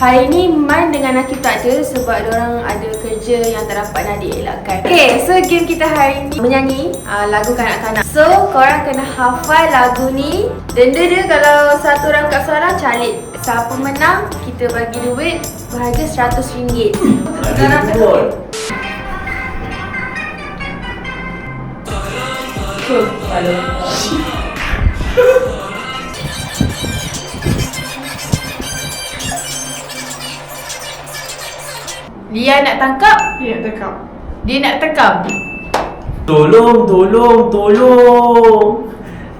Hari ni Man dengan Nakif tak ada sebab orang ada kerja yang tak dapat nak dielakkan. Okay, so game kita hari ni menyanyi uh, lagu kanak-kanak. So, korang kena hafal lagu ni. Denda dia kalau satu orang kat suara calik. Siapa menang, kita bagi duit berharga RM100. Sekarang Dia nak tangkap, Ya, tekap. dia nak tekam. Tolong, tolong, tolong.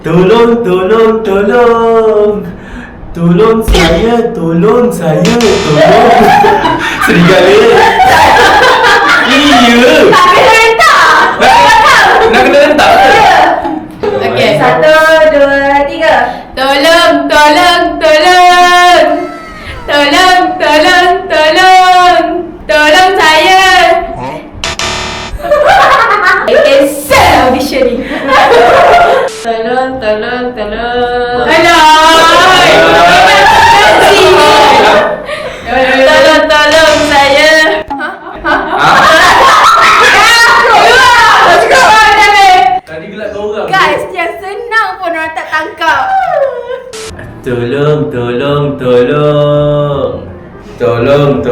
Tolong, tolong, tolong. Tolong saya, tolong saya, tolong. Serigala. Iya. Tak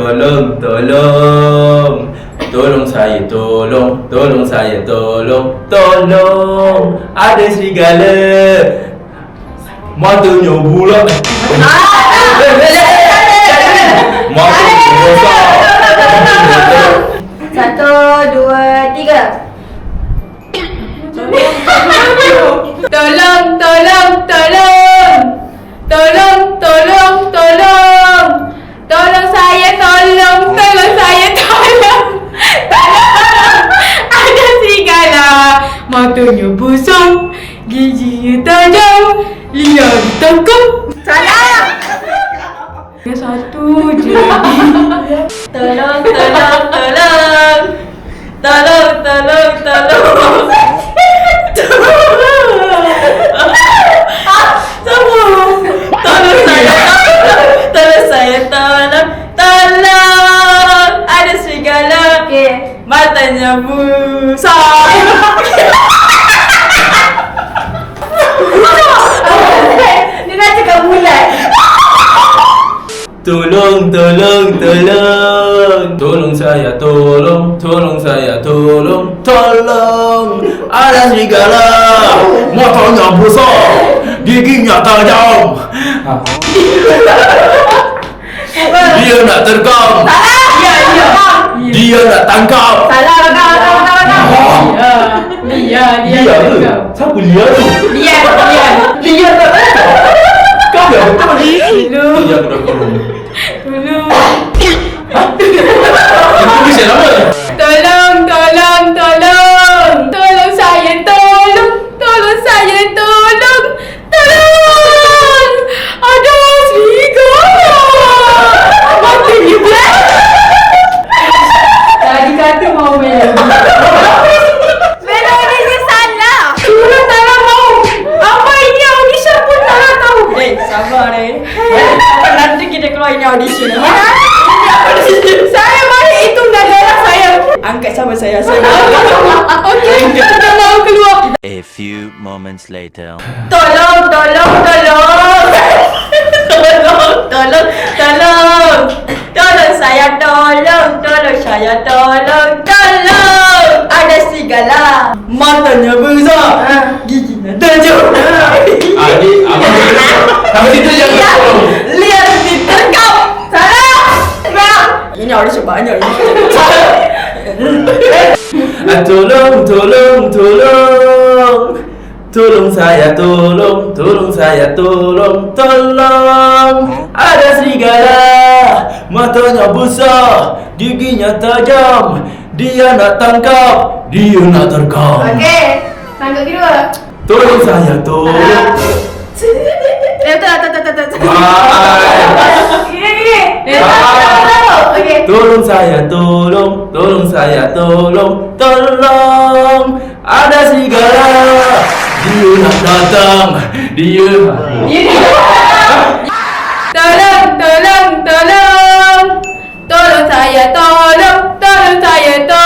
Tolong, tolong, tolong. Saya, tolong. Tolong saya, tolong. Tolong. Ada serigala. Matanya bulat. Matanya besar. Ditangkap. Salah. Dia satu je. Tolong, tolong, tolong. Tolong, tolong, tolong. Tolong. Tolong saya. Tolong saya, tolong. Tolong. Ada serigala. Matanya besar. Dia nak cakap bulat. Tolong, tolong, tolong. Tolong saya, tolong. Tolong saya, tolong. Tolong. Ada serigala. Matanya besar. Giginya tajam. Dia nak terkam. Ya, ya. Dia nak tangkap. Salah, kau, kau, kau, kau. Dia, dia, Dia ke? Siapa dia tu? Dia, dia. Dia tak Kau yang betul. Dia aku dah kurung. Mati ni black. Tadi kata mau melodi. Angkat sama saya. Saya Okey, kita mau keluar. A few moments later. Tolong, tolong, tolong. Tolong, tolong, tolong. Tolong saya, tolong. Tolong saya, tolong. Tolong. Ada serigala. matanya besar. Giginya tajam. Adik, abang Sampai situ je aku tolong. Lihat diterkam. Salah. Bang. Ini audition banyak ini. Ah, Tolong, tolong, tolong. Tolong saya, tolong, tolong saya, tolong, tolong. Ada serigala, matanya besar, giginya tajam. Dia nak tangkap, dia nak terkam. Okey. Tangga kedua. Tolong saya, tolong. Eh betul lah, tak tak tak tak tak Tolong saya, tolong, tolong saya, tolong, tolong. Ada segala Dia nak datang, dia. Tolong, tolong, tolong. Tolong saya, tolong, tolong saya, tolong.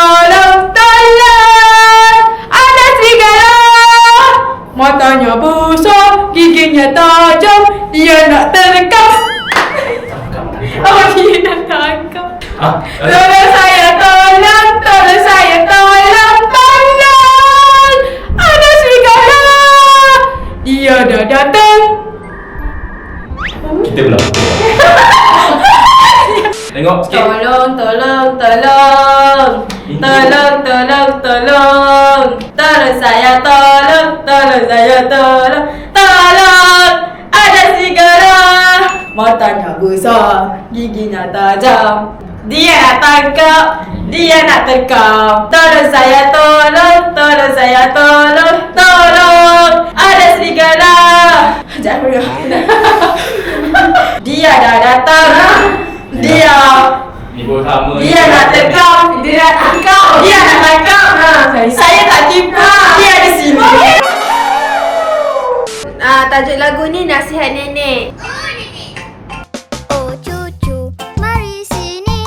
Tengok sikit. Tolong, tolong, tolong. Tolong, tolong, tolong. Tolong saya, tolong, tolong saya, tolong. Tolong. Ada serigala. Matanya besar, giginya tajam. Dia nak tangkap, dia nak terkam. Tolong saya, tolong tajuk lagu ni nasihat nenek. Oh cucu, mari sini.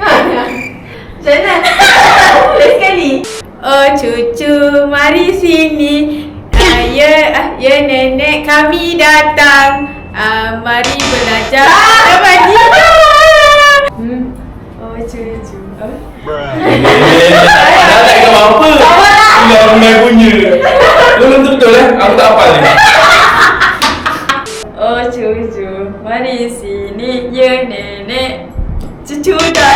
Macam mana? Boleh sekali. Oh cucu, mari sini. Ah, ya, ah, ya nenek kami datang. Ah, mari belajar. Ah, bagi. Dah tak kau apa? Tinggal ramai punya. Lu belum betul eh? Aku tak hafal ni. Oh cucu, mari sini ya nenek. Cucu dah.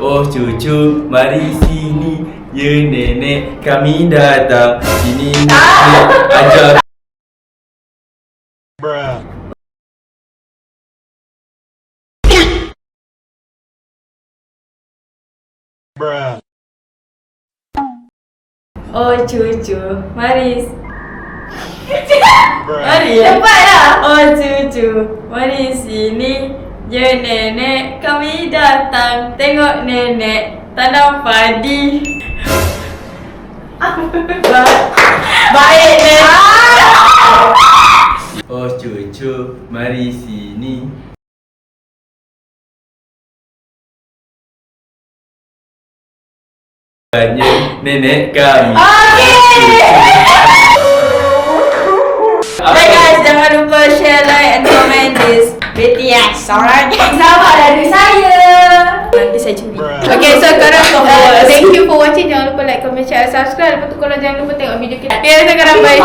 Oh cucu, mari sini. Ya nenek, kami datang. Sini nenek ajar. Oh cucu, mari. mari ya. Cepatlah. Oh cucu, mari sini. Ya nenek, kami datang. Tengok nenek tanam padi. Ba- Baik nenek. Oh cucu, mari sini. Tanya nenek kami. Okay guys, jangan lupa share, like and comment this BTS. Alright. Sabar dari saya. Nanti saya curi. Okay, so korang uh, thank you for watching. Jangan lupa like, comment, share, subscribe. Lepas tu korang jangan lupa tengok video kita. Okay, sekarang bye.